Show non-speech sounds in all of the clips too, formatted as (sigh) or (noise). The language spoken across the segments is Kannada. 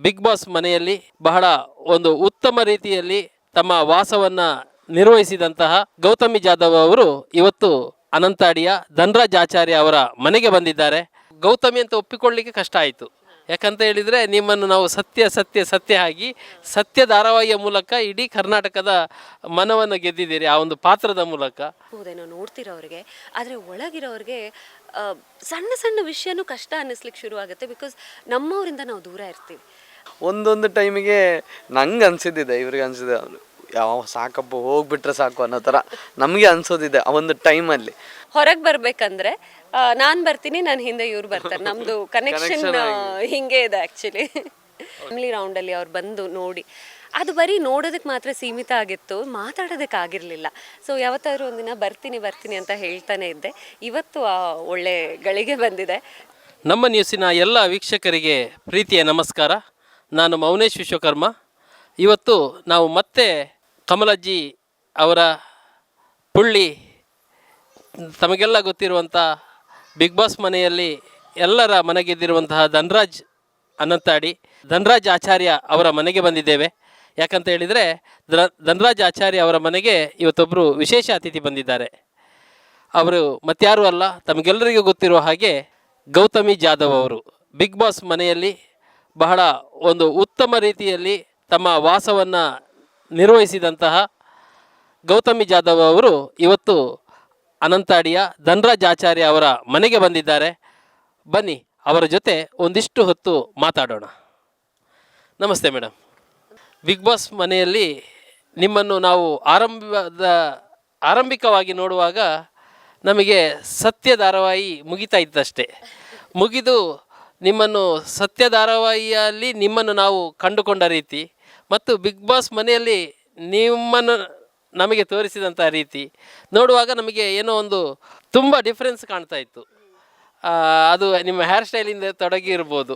ಬಿಗ್ ಬಾಸ್ ಮನೆಯಲ್ಲಿ ಬಹಳ ಒಂದು ಉತ್ತಮ ರೀತಿಯಲ್ಲಿ ತಮ್ಮ ವಾಸವನ್ನ ನಿರ್ವಹಿಸಿದಂತಹ ಗೌತಮಿ ಜಾಧವ್ ಅವರು ಇವತ್ತು ಅನಂತಾಡಿಯ ಧನರಾಜ್ ಆಚಾರ್ಯ ಅವರ ಮನೆಗೆ ಬಂದಿದ್ದಾರೆ. ಗೌತಮಿ ಅಂತ ಒಪ್ಪಿಕೊಳ್ಳಲಿಕ್ಕೆ ಕಷ್ಟ ಆಯಿತು. ಯಾಕಂತ ಹೇಳಿದರೆ ನಿಮ್ಮನ್ನು ನಾವು ಸತ್ಯ ಸತ್ಯ ಸತ್ಯ ಆಗಿ ಸತ್ಯ ಧಾರಾವಾಹಿಯ ಮೂಲಕ ಇಡೀ ಕರ್ನಾಟಕದ ಮನವನ್ನು ಗೆದ್ದಿದ್ದೀರಿ ಆ ಒಂದು ಪಾತ್ರದ ಮೂಲಕ. ಹೌದೇನೋ ನೋಡ್ತಿರೋರಿಗೆ ಆದರೆ ಒಳಗಿರೋರಿಗೆ ಸಣ್ಣ ಸಣ್ಣ ವಿಷಯನೂ ಕಷ್ಟ ಅನ್ನಿಸ್ಲಿಕ್ಕೆ ಶುರು ಆಗುತ್ತೆ ಬಿಕಾಸ್ ನಮ್ಮವರಿಂದ ನಾವು ದೂರ ಇರ್ತೀವಿ. ಒಂದೊಂದು ಟೈಮಿಗೆ ನಂಗೆ ಅನಿಸಿದ್ದಿದೆ ಇವ್ರಿಗೆ ಅನಿಸಿದೆ ಅವ್ರು ಯಾವ ಸಾಕಪ್ಪ ಹೋಗ್ಬಿಟ್ರೆ ಸಾಕು ಅನ್ನೋ ಥರ ನಮಗೆ ಅನ್ಸೋದಿದೆ ಆ ಒಂದು ಟೈಮಲ್ಲಿ. ಹೊರಗೆ ಬರ್ಬೇಕಂದ್ರೆ ನಾನು ಬರ್ತೀನಿ ನನ್ನ ಹಿಂದೆ ಇವ್ರು ಬರ್ತಾರೆ. ನಮ್ದು (laughs) ಕನೆಕ್ಷನ್ ಹಿಂಗೆ ಇದೆ ಆ್ಯಕ್ಚುಲಿ ಫ್ಯಾಮಿಲಿ ರೌಂಡಲ್ಲಿ ಅವ್ರು ಬಂದು ನೋಡಿ. ಅದು ಬರೀ ನೋಡೋದಕ್ಕೆ ಮಾತ್ರ ಸೀಮಿತ ಆಗಿತ್ತು ಮಾತಾಡೋದಕ್ಕೆ ಆಗಿರಲಿಲ್ಲ. ಸೊ ಯಾವತ್ತಾದ್ರೂ ಒಂದಿನ ಬರ್ತೀನಿ ಬರ್ತೀನಿ ಅಂತ ಹೇಳ್ತಾನೆ ಇದ್ದೆ. ಇವತ್ತು ಆ ಒಳ್ಳೆ ಗಳಿಗೆ ಬಂದಿದೆ. ನಮ್ಮ ನ್ಯೂಸಿನ ಎಲ್ಲ ವೀಕ್ಷಕರಿಗೆ ಪ್ರೀತಿಯ ನಮಸ್ಕಾರ. ನಾನು ಮೌನೇಶ್ ವಿಶ್ವಕರ್ಮ. ಇವತ್ತು ನಾವು ಮತ್ತೆ ಕಮಲಜ್ಜಿ ಅವರ ಪುಳ್ಳಿ, ತಮಗೆಲ್ಲ ಗೊತ್ತಿರುವಂಥ ಬಿಗ್ ಬಾಸ್ ಮನೆಯಲ್ಲಿ ಎಲ್ಲರ ಮನೆಗೆದ್ದಿರುವಂತಹ ಧನ್ರಾಜ್ ಅನಂತಾಡಿ, ಧನ್ರಾಜ್ ಆಚಾರ್ಯ ಅವರ ಮನೆಗೆ ಬಂದಿದ್ದೇವೆ. ಯಾಕಂತ ಹೇಳಿದರೆ, ದ್ರ, ಧನ್ರಾಜ್ ಆಚಾರ್ಯ ಅವರ ಮನೆಗೆ ಇವತ್ತೊಬ್ಬರು ವಿಶೇಷ ಅತಿಥಿ ಬಂದಿದ್ದಾರೆ. ಅವರು ಮತ್ತಾರೂ ಅಲ್ಲ, ತಮಗೆಲ್ಲರಿಗೂ ಗೊತ್ತಿರುವ ಹಾಗೆ ಗೌತಮಿ ಜಾಧವ್ ಅವರು. ಬಿಗ್ ಬಾಸ್ ಮನೆಯಲ್ಲಿ ಬಹಳ ಒಂದು ಉತ್ತಮ ರೀತಿಯಲ್ಲಿ ತಮ್ಮ ವಾಸವನ್ನು ನಿರ್ವಹಿಸಿದಂತಹ ಗೌತಮಿ ಜಾಧವ್ ಅವರು ಇವತ್ತು ಅನಂತಾಡಿಯ ಧನ್ರಾಜ್ ಆಚಾರ್ಯ ಅವರ ಮನೆಗೆ ಬಂದಿದ್ದಾರೆ. ಬನ್ನಿ, ಅವರ ಜೊತೆ ಒಂದಿಷ್ಟು ಹೊತ್ತು ಮಾತಾಡೋಣ. ನಮಸ್ತೆ ಮೇಡಮ್ ಬಿಗ್ ಬಾಸ್ ಮನೆಯಲ್ಲಿ ನಿಮ್ಮನ್ನು ನಾವು ಆರಂಭದ, ಆರಂಭಿಕವಾಗಿ ನೋಡುವಾಗ ನಮಗೆ ಸತ್ಯ ಧಾರಾವಾಹಿ ಮುಗಿತಾ ಇದ್ದಷ್ಟೇ. ಮುಗಿದು ನಿಮ್ಮನ್ನು ಸತ್ಯ ಧಾರಾವಾಹಿಯಲ್ಲಿ ನಿಮ್ಮನ್ನು ನಾವು ಕಂಡುಕೊಂಡ ರೀತಿ ಮತ್ತು ಬಿಗ್ ಬಾಸ್ ಮನೆಯಲ್ಲಿ ನಿಮ್ಮನ್ನು ನಮಗೆ ತೋರಿಸಿದಂಥ ರೀತಿ ನೋಡುವಾಗ ನಮಗೆ ಏನೋ ಒಂದು ತುಂಬ ಡಿಫ್ರೆನ್ಸ್ ಕಾಣ್ತಾ ಇತ್ತು. ಅದು ನಿಮ್ಮ ಹೇರ್ ಸ್ಟೈಲಿಂದ ತೊಡಗಿರ್ಬೋದು.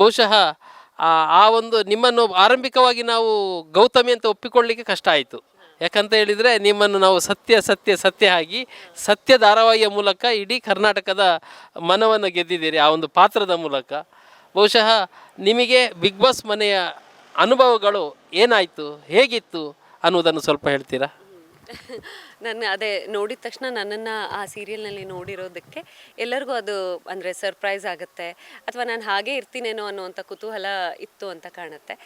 ಬಹುಶಃ, ಆ ಒಂದು ನಿಮ್ಮನ್ನು ಆರಂಭಿಕವಾಗಿ ನಾವು ಗೌತಮಿ ಅಂತ ಒಪ್ಪಿಕೊಳ್ಳಲಿಕ್ಕೆ ಕಷ್ಟ ಆಯಿತು. ಯಾಕಂತ ಹೇಳಿದರೆ ನಿಮ್ಮನ್ನು ನಾವು ಸತ್ಯ ಸತ್ಯ ಸತ್ಯ ಆಗಿ ಸತ್ಯ ಧಾರಾವಾಹಿಯ ಮೂಲಕ ಇಡೀ ಕರ್ನಾಟಕದ ಮನವನ್ನು ಗೆದ್ದಿದ್ದೀರಿ ಆ ಒಂದು ಪಾತ್ರದ ಮೂಲಕ. ಬಹುಶಃ ನಿಮಗೆ ಬಿಗ್ ಬಾಸ್ ಮನೆಯ ಅನುಭವಗಳು ಏನಾಯಿತು ಹೇಗಿತ್ತು ಅನ್ನೋದನ್ನು ಸ್ವಲ್ಪ ಹೇಳ್ತೀರಾ? ನನ್ನ ಅದೇ ನೋಡಿದ ತಕ್ಷಣ ನನ್ನನ್ನು ಆ ಸೀರಿಯಲ್ನಲ್ಲಿ ನೋಡಿರೋದಕ್ಕೆ ಎಲ್ಲರಿಗೂ ಅದು ಅಂದರೆ ಸರ್ಪ್ರೈಸ್ ಆಗುತ್ತೆ. ಅಥವಾ ನಾನು ಹಾಗೆ ಇರ್ತೀನೇನೋ ಅನ್ನುವಂಥ ಕುತೂಹಲ ಇತ್ತು ಅಂತ ಕಾಣುತ್ತೆ.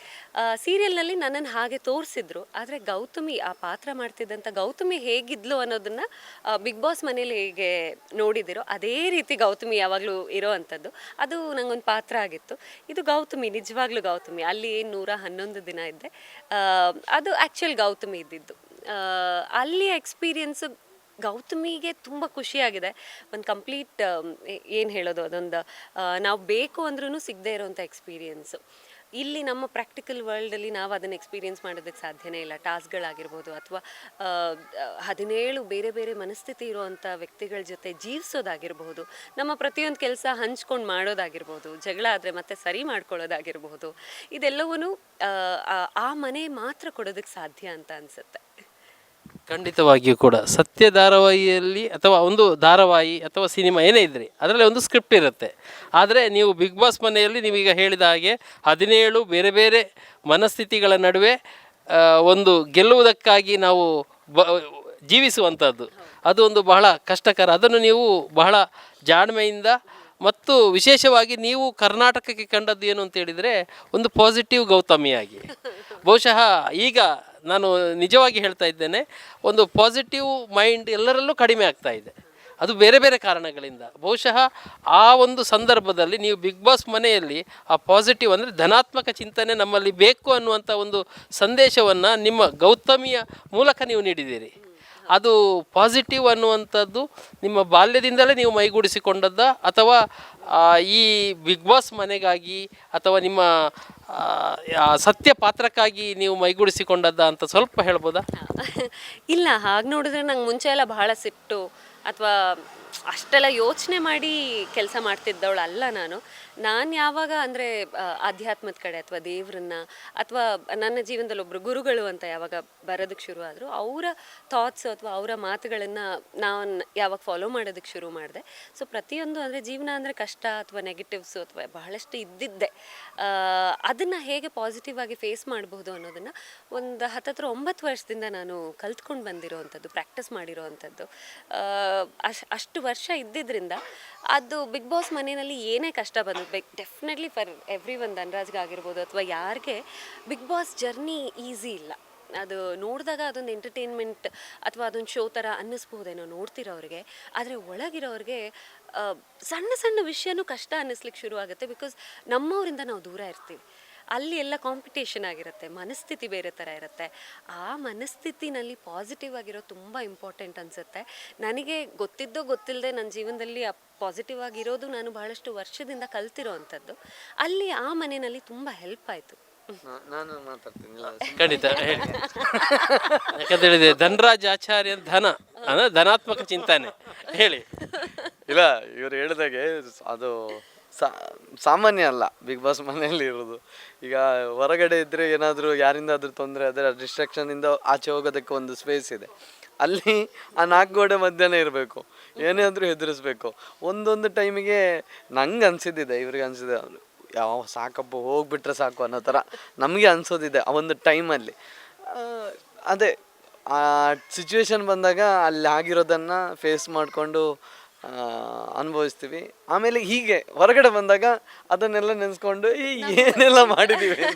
ಸೀರಿಯಲ್ನಲ್ಲಿ ನನ್ನನ್ನು ಹಾಗೆ ತೋರಿಸಿದ್ರು. ಆದರೆ ಗೌತಮಿ ಆ ಪಾತ್ರ ಮಾಡ್ತಿದ್ದಂಥ ಗೌತಮಿ ಹೇಗಿದ್ಲು ಅನ್ನೋದನ್ನು ಬಿಗ್ ಬಾಸ್ ಮನೇಲಿ ಹೇಗೆ ನೋಡಿದಿರೋ. ಅದೇ ರೀತಿ ಗೌತಮಿ ಯಾವಾಗಲೂ ಇರೋ ಅಂಥದ್ದು. ಅದು ನನಗೊಂದು ಪಾತ್ರ ಆಗಿತ್ತು. ಇದು ಗೌತಮಿ, ನಿಜವಾಗ್ಲೂ ಗೌತಮಿ. ಅಲ್ಲಿ ಏನು ನೂರ ಹನ್ನೊಂದು ದಿನ ಇದ್ದೆ. ಅದು ಆ್ಯಕ್ಚುಯಲ್ ಗೌತಮಿ ಇದ್ದಿದ್ದು. ಅಲ್ಲಿಯ ಎಕ್ಸ್ಪೀರಿಯನ್ಸು ಗೌತಮಿಗೆ ತುಂಬ ಖುಷಿಯಾಗಿದೆ. ಒಂದು ಕಂಪ್ಲೀಟ್ ಏನು ಹೇಳೋದು ಅದೊಂದು ನಾವು ಬೇಕು ಅಂದ್ರೂ ಸಿಗದೆ ಇರೋವಂಥ ಎಕ್ಸ್ಪೀರಿಯನ್ಸು ಇಲ್ಲಿ ನಮ್ಮ ಪ್ರಾಕ್ಟಿಕಲ್ ವರ್ಲ್ಡಲ್ಲಿ ನಾವು ಅದನ್ನು ಎಕ್ಸ್ಪೀರಿಯನ್ಸ್ ಮಾಡೋದಕ್ಕೆ ಸಾಧ್ಯನೇ ಇಲ್ಲ. ಟಾಸ್ಕ್ಗಳಾಗಿರ್ಬೋದು ಅಥವಾ ಹದಿನೇಳು ಬೇರೆ ಬೇರೆ ಮನಸ್ಥಿತಿ ಇರುವಂಥ ವ್ಯಕ್ತಿಗಳ ಜೊತೆ ಜೀವಿಸೋದಾಗಿರ್ಬೋದು, ನಮ್ಮ ಪ್ರತಿಯೊಂದು ಕೆಲಸ ಹಂಚ್ಕೊಂಡು ಮಾಡೋದಾಗಿರ್ಬೋದು, ಜಗಳ ಆದರೆ ಮತ್ತೆ ಸರಿ ಮಾಡ್ಕೊಳ್ಳೋದಾಗಿರ್ಬೋದು ಇದೆಲ್ಲವೂ ಆ ಮನೆ ಮಾತ್ರ ಕೊಡೋದಕ್ಕೆ ಸಾಧ್ಯ ಅಂತ ಅನಿಸುತ್ತೆ. ಖಂಡಿತವಾಗಿಯೂ ಕೂಡ ಸತ್ಯ ಧಾರಾವಾಹಿಯಲ್ಲಿ ಅಥವಾ ಒಂದು ಧಾರಾವಾಹಿ ಅಥವಾ ಸಿನಿಮಾ ಏನೇ ಇದ್ರಿ, ಅದರಲ್ಲಿ ಒಂದು ಸ್ಕ್ರಿಪ್ಟ್ ಇರುತ್ತೆ. ಆದರೆ ನೀವು ಬಿಗ್ ಬಾಸ್ ಮನೆಯಲ್ಲಿ ನೀವೀಗ ಹೇಳಿದ ಹಾಗೆ ಹದಿನೇಳು ಬೇರೆ ಬೇರೆ ಮನಸ್ಥಿತಿಗಳ ನಡುವೆ ಒಂದು ಗೆಲ್ಲುವುದಕ್ಕಾಗಿ ನಾವು ಬ, ಜೀವಿಸುವಂಥದ್ದು. ಅದು ಒಂದು ಬಹಳ ಕಷ್ಟಕರ, ಅದನ್ನು ನೀವು ಬಹಳ ಜಾಣ್ಮೆಯಿಂದ ಮತ್ತು ವಿಶೇಷವಾಗಿ ನೀವು ಕರ್ನಾಟಕಕ್ಕೆ ಕಂಡದ್ದು ಏನು ಅಂತ ಹೇಳಿದರೆ ಒಂದು ಪಾಸಿಟಿವ್ ಗೌತಮಿಯಾಗಿ. ಬಹುಶಃ ಈಗ ನಾನು ನಿಜವಾಗಿ ಹೇಳ್ತಾ ಇದ್ದೇನೆ, ಒಂದು ಪಾಸಿಟಿವ್ ಮೈಂಡ್ ಎಲ್ಲರಲ್ಲೂ ಕಡಿಮೆ ಆಗ್ತಾ ಇದೆ. ಅದು ಬೇರೆ ಬೇರೆ ಕಾರಣಗಳಿಂದ. ಬಹುಶಃ ಆ ಒಂದು ಸಂದರ್ಭದಲ್ಲಿ ನೀವು ಬಿಗ್ ಬಾಸ್ ಮನೆಯಲ್ಲಿ ಆ ಪಾಸಿಟಿವ್ ಅಂದರೆ ಧನಾತ್ಮಕ ಚಿಂತನೆ ನಮ್ಮಲ್ಲಿ ಬೇಕು ಅನ್ನುವಂಥ ಒಂದು ಸಂದೇಶವನ್ನು ನಿಮ್ಮ ಗೌತಮಿಯ ಮೂಲಕ ನೀವು ನೀಡಿದ್ದೀರಿ. ಅದು ಪಾಸಿಟಿವ್ ಅನ್ನುವಂಥದ್ದು ನಿಮ್ಮ ಬಾಲ್ಯದಿಂದಲೇ ನೀವು ಮೈಗೂಡಿಸಿಕೊಂಡದ್ದ? ಅಥವಾ ಈ ಬಿಗ್ ಬಾಸ್ ಮನೆಗಾಗಿ ಅಥವಾ ನಿಮ್ಮ ಸತ್ಯ ಪಾತ್ರಕ್ಕಾಗಿ ನೀವು ಮೈಗೂಡಿಸಿಕೊಂಡದ್ದ ಅಂತ ಸ್ವಲ್ಪ ಹೇಳ್ಬೋದಾ? (laughs) ಇಲ್ಲ, ಹಾಗೆ ನೋಡಿದ್ರೆ ನಂಗೆ ಮುಂಚೆ ಎಲ್ಲ ಬಹಳ ಸಿಟ್ಟು. ಅಥವಾ ಅಷ್ಟೆಲ್ಲ ಯೋಚನೆ ಮಾಡಿ ಕೆಲಸ ಮಾಡ್ತಿದ್ದವಳು ಅಲ್ಲ ನಾನು. ನಾನು ಯಾವಾಗ ಅಂದರೆ ಆಧ್ಯಾತ್ಮದ ಕಡೆ ಅಥವಾ ದೇವ್ರನ್ನ ಅಥವಾ ನನ್ನ ಜೀವನದಲ್ಲಿ ಒಬ್ಬರು ಗುರುಗಳು ಅಂತ ಯಾವಾಗ ಬರೋದಕ್ಕೆ ಶುರು ಆದರು ಅವರ ಥಾಟ್ಸ್ ಅಥವಾ ಅವರ ಮಾತುಗಳನ್ನು ನಾನು ಯಾವಾಗ ಫಾಲೋ ಮಾಡೋದಕ್ಕೆ ಶುರು ಮಾಡಿದೆ. ಸೊ ಪ್ರತಿಯೊಂದು ಅಂದರೆ ಜೀವನ ಅಂದರೆ ಕಷ್ಟ ಅಥವಾ ನೆಗೆಟಿವ್ಸು ಅಥವಾ ಬಹಳಷ್ಟು ಇದ್ದಿದ್ದೆ. ಅದನ್ನು ಹೇಗೆ ಪಾಸಿಟಿವ್ ಆಗಿ ಫೇಸ್ ಮಾಡಬಹುದು ಅನ್ನೋದನ್ನು ಒಂದು ಹತ್ತತ್ರ ಒಂಬತ್ತು ವರ್ಷದಿಂದ ನಾನು ಕಲ್ತ್ಕೊಂಡು ಬಂದಿರೋವಂಥದ್ದು ಪ್ರಾಕ್ಟೀಸ್ ಮಾಡಿರೋವಂಥದ್ದು ಅಶ್ ಅಷ್ಟು ವರ್ಷ ಇದ್ದಿದ್ದರಿಂದ ಅದು ಬಿಗ್ ಬಾಸ್ ಮನೆಯಲ್ಲಿ ಏನೇ ಕಷ್ಟ ಬಂದು ಬೆಕ್ ಡೆಫಿನೆಟ್ಲಿ ಫಾರ್ ಎವ್ರಿ ಒನ್ ಧನರಾಜ್ಗಾಗಿರ್ಬೋದು ಅಥವಾ ಯಾರಿಗೆ ಬಿಗ್ ಬಾಸ್ ಜರ್ನಿ ಈಸಿ ಇಲ್ಲ. ಅದು ನೋಡಿದಾಗ ಅದೊಂದು ಎಂಟರ್ಟೈನ್ಮೆಂಟ್ ಅಥವಾ ಅದೊಂದು ಶೋ ಥರ ಅನ್ನಿಸ್ಬೋದೇನೋ ನೋಡ್ತಿರೋರಿಗೆ. ಆದರೆ ಒಳಗಿರೋರಿಗೆ ಸಣ್ಣ ಸಣ್ಣ ವಿಷಯನೂ ಕಷ್ಟ ಅನ್ನಿಸ್ಲಿಕ್ಕೆ ಶುರು ಆಗುತ್ತೆ ಬಿಕಾಸ್ ನಮ್ಮವರಿಂದ ನಾವು ದೂರ ಇರ್ತೀವಿ. ಅಲ್ಲಿ ಎಲ್ಲ ಕಾಂಪಿಟೇಷನ್ ಆಗಿರುತ್ತೆ ಮನಸ್ಥಿತಿ ಬೇರೆ ಥರ ಇರುತ್ತೆ. ಆ ಮನಸ್ಥಿತಿನಲ್ಲಿ ಪಾಸಿಟಿವ್ ಆಗಿರೋ ತುಂಬ ಇಂಪಾರ್ಟೆಂಟ್ ಅನಿಸುತ್ತೆ. ನನಗೆ ಗೊತ್ತಿದ್ದೋ ಗೊತ್ತಿಲ್ಲದೆ ನನ್ನ ಜೀವನದಲ್ಲಿ ಆ ಪಾಸಿಟಿವ್ ಆಗಿರೋದು ನಾನು ಬಹಳಷ್ಟು ವರ್ಷದಿಂದ ಕಲ್ತಿರೋ ಅಂಥದ್ದು. ಅಲ್ಲಿ ಆ ಮನೆಯಲ್ಲಿ ತುಂಬ ಹೆಲ್ಪ್ ಆಯಿತು. ನಾನು ಮಾತಾಡ್ತೀನಿ. ಖಂಡಿತ ಹೇಳಿ. ಯಾಕಂತ ಹೇಳಿದ್ರೆ ಧನರಾಜ್ ಆಚಾರ್ಯ ಧನ ಅಂದ್ರೆ ಧನಾತ್ಮಕ ಚಿಂತನೆ. ಹೇಳಿ. ಇಲ್ಲ ಇವ್ರು ಹೇಳಿದಾಗೆ ಅದು ಸಾ- ಸಾಮಾನ್ಯ ಅಲ್ಲ ಬಿಗ್ ಬಾಸ್ ಮನೆಯಲ್ಲಿ ಇರೋದು. ಈಗ ಹೊರಗಡೆ ಇದ್ದರೆ ಏನಾದರೂ ಯಾರಿಂದಾದರೂ ತೊಂದರೆ ಆದರೆ ಡಿಸ್ಟ್ರಾಕ್ಷನ್ ಇಂದ ಆಚೆ ಹೋಗೋದಕ್ಕೆ ಒಂದು ಸ್ಪೇಸ್ ಇದೆ. ಅಲ್ಲಿ ಆ ನಾಲ್ಕು ಗೋಡೆ ಮಧ್ಯಾಹ್ನ ಇರಬೇಕು, ಏನೇ ಆದರೂ ಹೆದರಿಸ್ಬೇಕು. ಒಂದೊಂದು ಟೈಮಿಗೆ ನಂಗೆ ಅನಿಸಿದ್ದಿದೆ, ಇವ್ರಿಗೆ ಅನ್ಸಿದೆ ಯಾವ ಸಾಕಪ್ಪ ಹೋಗ್ಬಿಟ್ರೆ ಸಾಕು ಅನ್ನೋ ಥರ ನಮಗೆ ಅನಿಸೋದಿದೆ ಆ ಒಂದು ಟೈಮಲ್ಲಿ ಅದೇ, ಆ ಸಿಚುವೇಶನ್ ಬಂದಾಗ ಅಲ್ಲಿ ಆಗಿರೋದನ್ನು ಫೇಸ್ ಮಾಡಿಕೊಂಡು ಅನುಭವಿಸ್ತೀವಿ. ಆಮೇಲೆ ಹೀಗೆ ಹೊರಗಡೆ ಬಂದಾಗ ಅದನ್ನೆಲ್ಲ ನೆನೆಸ್ಕೊಂಡು ಈ ಏನೆಲ್ಲ ಮಾಡಿದ್ದೀವಿ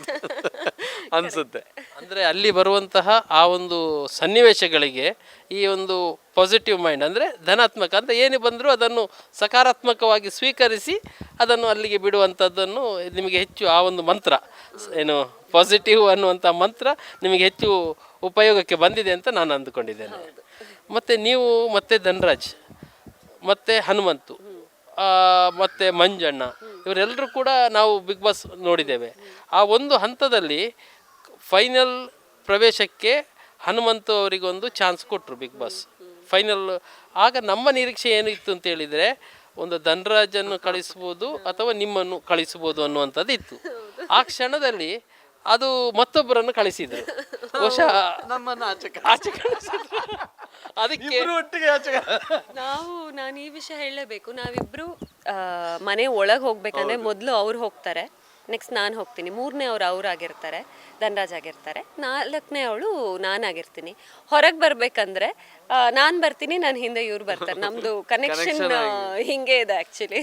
ಅನಿಸುತ್ತೆ. (laughs) ಅಂದರೆ ಅಲ್ಲಿ ಬರುವಂತಹ ಆ ಒಂದು ಸನ್ನಿವೇಶಗಳಿಗೆ ಈ ಒಂದು ಪಾಸಿಟಿವ್ ಮೈಂಡ್ ಅಂದರೆ ಧನಾತ್ಮಕ ಅಂತ ಏನು ಬಂದರೂ ಅದನ್ನು ಸಕಾರಾತ್ಮಕವಾಗಿ ಸ್ವೀಕರಿಸಿ ಅದನ್ನು ಅಲ್ಲಿಗೆ ಬಿಡುವಂಥದ್ದನ್ನು ನಿಮಗೆ ಹೆಚ್ಚು ಆ ಒಂದು ಮಂತ್ರ ಏನು ಪಾಸಿಟಿವ್ ಅನ್ನುವಂಥ ಮಂತ್ರ ನಿಮಗೆ ಹೆಚ್ಚು ಉಪಯೋಗಕ್ಕೆ ಬಂದಿದೆ ಅಂತ ನಾನು ಅಂದುಕೊಂಡಿದ್ದೇನೆ. ಮತ್ತು ನೀವು ಮತ್ತು ಧನರಾಜ್ ಮತ್ತು ಹನುಮಂತು ಮತ್ತು ಮಂಜಣ್ಣ ಇವರೆಲ್ಲರೂ ಕೂಡ ನಾವು ಬಿಗ್ ಬಾಸ್ ನೋಡಿದ್ದೇವೆ. ಆ ಒಂದು ಹಂತದಲ್ಲಿ ಫೈನಲ್ ಪ್ರವೇಶಕ್ಕೆ ಹನುಮಂತು ಅವರಿಗೊಂದು ಚಾನ್ಸ್ ಕೊಟ್ಟರು ಬಿಗ್ ಬಾಸ್. ಫೈನಲ್ ಆಗ ನಮ್ಮ ನಿರೀಕ್ಷೆ ಏನು ಇತ್ತು ಅಂತ ಹೇಳಿದರೆ ಒಂದು ಧನರಾಜನ್ನು ಕಳಿಸ್ಬೋದು ಅಥವಾ ನಿಮ್ಮನ್ನು ಕಳಿಸ್ಬೋದು ಅನ್ನುವಂಥದ್ದು ಇತ್ತು. ಆ ಕ್ಷಣದಲ್ಲಿ ಅದು ಮತ್ತೊಬ್ಬರನ್ನು ಕಳಿಸಿದರು. ಬಹುಶಃ ನಮ್ಮನ್ನು ಆಚೆ ಆಚೆ ಕಳಿಸಿದ್ರು. ಅದಕ್ಕೆ ಒಟ್ಟಿಗೆ ಆಚೆ ನಾವು ನಾನು ಈ ವಿಷಯ ಹೇಳಲೇಬೇಕು ನಾವಿಬ್ರು ಆ, ಮನೆ ಒಳಗೆ ಹೋಗ್ಬೇಕಂದ್ರೆ ಮೊದಲು ಅವ್ರು ಹೋಗ್ತಾರೆ. ನೆಕ್ಸ್ಟ್ ನಾನು ಹೋಗ್ತೀನಿ. ಮೂರನೇ ಅವ್ರು ಅವ್ರಾಗಿರ್ತಾರೆ ಧನರಾಜ್ ಆಗಿರ್ತಾರೆ. ನಾಲ್ಕನೇ ಅವಳು ನಾನಾಗಿರ್ತೀನಿ ಹೊರಗೆ ಬರ್ಬೇಕಂದ್ರೆ ನಾನು ಬರ್ತೀನಿ ನನ್ನ ಹಿಂದೆ ಇವ್ರು ಬರ್ತಾರೆ. ನಮ್ದು ಕನೆಕ್ಷನ್ ಹಿಂಗೆ ಇದೆ ಆ್ಯಕ್ಚುಲಿ